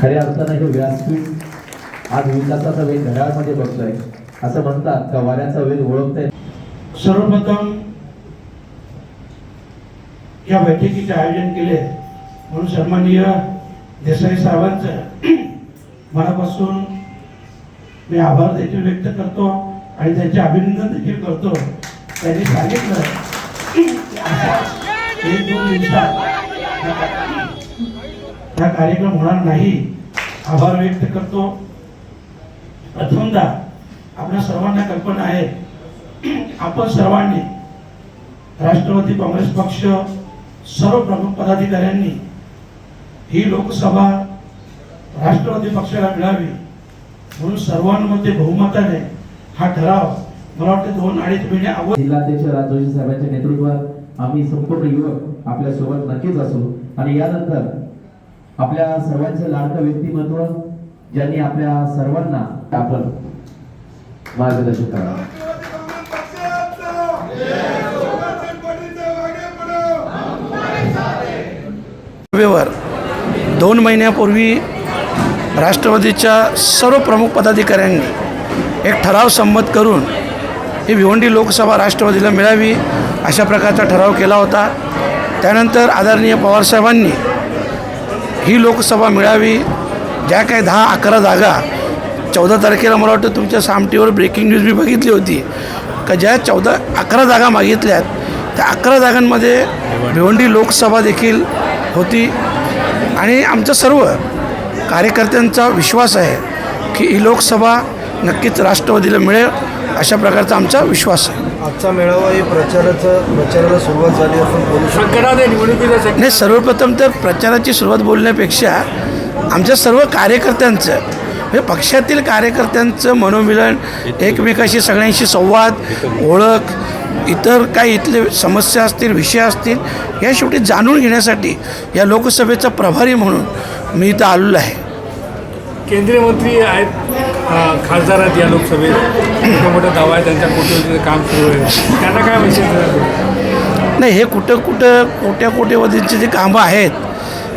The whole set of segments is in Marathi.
खऱ्या अर्थानं हे व्यासपीठ आज विकासाचा वेग घड्याळमध्ये बसलोय. असं म्हणतात का वाऱ्याचा वेग ओळखता सर्वप्रथम या बैठकीचे आयोजन केले म्हणून सन्माननीय देसाई साहेबांचं मनापासून मी आभार देखील व्यक्त करतो आणि त्यांचे अभिनंदन देखील करतो. त्यांनी सांगितलं की एक दोन दिवसात हा कार्यक्रम होणार नाही. आभार व्यक्त करतो. प्रथमदा आपल्या सर्वांना कल्पना आहे. आपण सर्वांनी राष्ट्रवादी काँग्रेस पक्ष सर्व प्रमुख पदाधिकाऱ्यांनी ही लोकसभा राष्ट्रवादी पक्षाला मिळावी म्हणून सर्वांमध्ये बहुमताने हा ठराव मला वाटतं दोन अडीच महिने अगोदर जिल्हाध्यक्ष राजोशी साहेबांच्या नेतृत्वात आम्ही संपूर्ण युवक आपल्यासोबत नक्कीच असू. आणि यानंतर आपल्या सर्वांचं लाडकं व्यक्तिमत्व ज्यांनी आपल्या सर्वांना आपण मार्गदर्शन करावं वर दोन महिन्यापूर्वी राष्ट्रवादीच्या सर्व प्रमुख पदाधिकाऱ्यांनी एक ठराव संमत करून ही भिवंडी लोकसभा राष्ट्रवादीला मिळावी अशा प्रकारचा ठराव केला होता. त्यानंतर आदरणीय पवारसाहेबांनी ही लोकसभा मिळावी ज्या काही दहा अकरा जागा चौदा तारखेला मला वाटतं तुमच्या सामटीवर ब्रेकिंग न्यूज मी बघितली होती. का ज्या चौदा अकरा जागा मागितल्यात त्या अकरा जागांमध्ये भिवंडी लोकसभा देखील होती. आणि आमचं सर्व कार्यकर्त्यांचा विश्वास आहे की ही लोकसभा नक्कीच राष्ट्रवादीला मिळेल अशा प्रकारचा आमचा विश्वास आहे. आजचा मेळावा ही प्रचाराचं प्रचाराला सुरुवात झाली आपण बोलू शकतो. नाही सर्वप्रथम तर प्रचाराची सुरुवात बोलण्यापेक्षा आमच्या सर्व कार्यकर्त्यांचं म्हणजे पक्षातील कार्यकर्त्यांचं मनोमिलन एकमेकाशी सगळ्यांशी संवाद ओळख इतर काही इथले समस्या असतील विषय असतील या शेवटी जाणून घेण्यासाठी या लोकसभेचा प्रभारी म्हणून मी इथं आलेलो आहे. केंद्रीय मंत्री आहेत खासदार आहेत या लोकसभेत. मोठं मोठं दावा आहे त्यांच्या कोटीवरती काम सुरू आहे. त्यांना काय मेसेज नाही हे कुठं कुठं कोट्या कोट्यवधींची जी कामं आहेत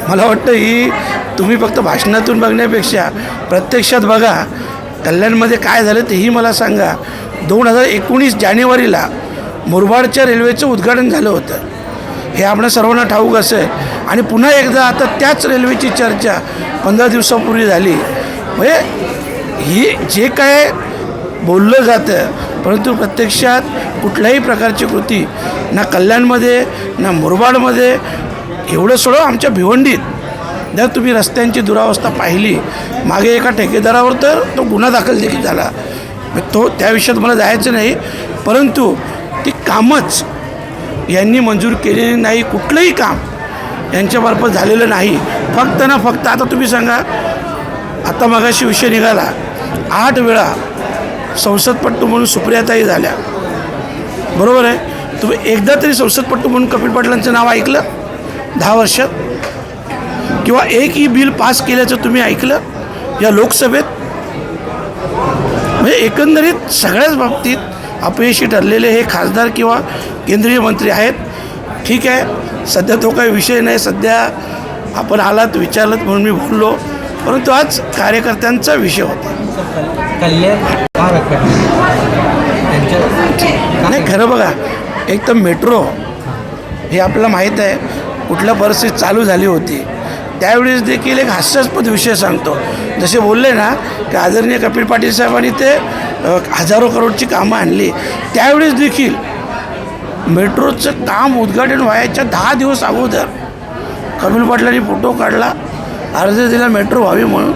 मला वाटतं ही तुम्ही फक्त भाषणातून बघण्यापेक्षा प्रत्यक्षात बघा कल्याणमध्ये काय झालं तेही मला सांगा. दोन हजार एकोणीस जानेवारीला मुरबाडच्या रेल्वेचं उद्घाटन झालं होतं. हे आपल्या सर्वांना ठाऊक असेल आणि पुन्हा एकदा आता त्याच रेल्वेची चर्चा पंधरा दिवसापूर्वी झाली. म्हणजे ही जे काय बोललं जातं. परंतु प्रत्यक्षात कुठल्याही प्रकारची कृती ना कल्याणमध्ये ना मुरबाडमध्ये एवढं सोडं आमच्या भिवंडीत. जर तुम्ही रस्त्यांची दुरावस्था पाहिली मागे एका ठेकेदारावर तर तो गुन्हा दाखल देखील झाला. मग तो त्या विषयात मला जायचं नाही. परंतु ती कामच यांनी मंजूर केलेली नाही कुठलंही काम यांच्यामार्फत झालेलं नाही. फक्त ना फक्त आता तुम्ही सांगा आता मगाशी विषय निघाला. आठ वेळा संसदपट्टू म्हणून सुप्रियाताई झाल्या. बरोबर आहे? तुम्ही एकदा तरी संसदपट्टू म्हणून कपिल पाटलांचं नाव ऐकलं? दहा वर्षात? किंवा एकही बिल पास केल्याचं तुम्ही ऐकलं? या लोकसभेत? म्हणजे एकंदरीत सगळ्याच बाबतीत अपयशी ठरलेले हे खासदार किंवा केंद्रीय मंत्री आहेत. ठीक आहे. सध्या तो काही विषय नाही. सध्या आपण आलात विचारलात म्हणून मी बोललो. परंतु आज कार्यकर्त्यांचा विषय होता. कल्याण का त्यांच्या नाही खरं बघा एक तर मेट्रो हे आपल्याला माहीत आहे कुठल्या परिस्थिती चालू झाली होती. त्यावेळेस देखील एक हास्यास्पद विषय सांगतो. जसे बोलले ना की आदरणीय कपिल पाटील साहेबांनी ते हजारो करोडची कामं आणली. त्यावेळेस देखील मेट्रोचं काम उद्घाटन व्हायच्या दहा दिवस अगोदर कपिल पाटलांनी फोटो काढला अर्ज दिला मेट्रो व्हावी म्हणून.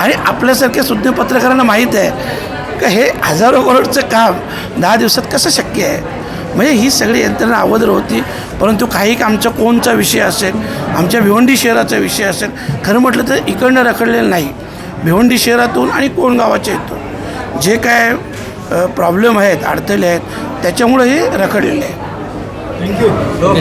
आणि आपल्यासारख्या सुज्ञ पत्रकारांना माहीत आहे का हे हजारो करोडचं काम दहा दिवसात कसं शक्य आहे? म्हणजे ही सगळी यंत्रणा अगोदर होती परंतु काही आमच्या कोणचा विषय असेल आमच्या भिवंडी शहराचा विषय असेल खरं म्हटलं तर इकडनं रखडलेलं नाही. भिवंडी शहरातून आणि कोण गावाच्या येतो जे काय प्रॉब्लेम आहेत अडथळे आहेत त्याच्यामुळे हे रखडलेले आहे. थँक्यू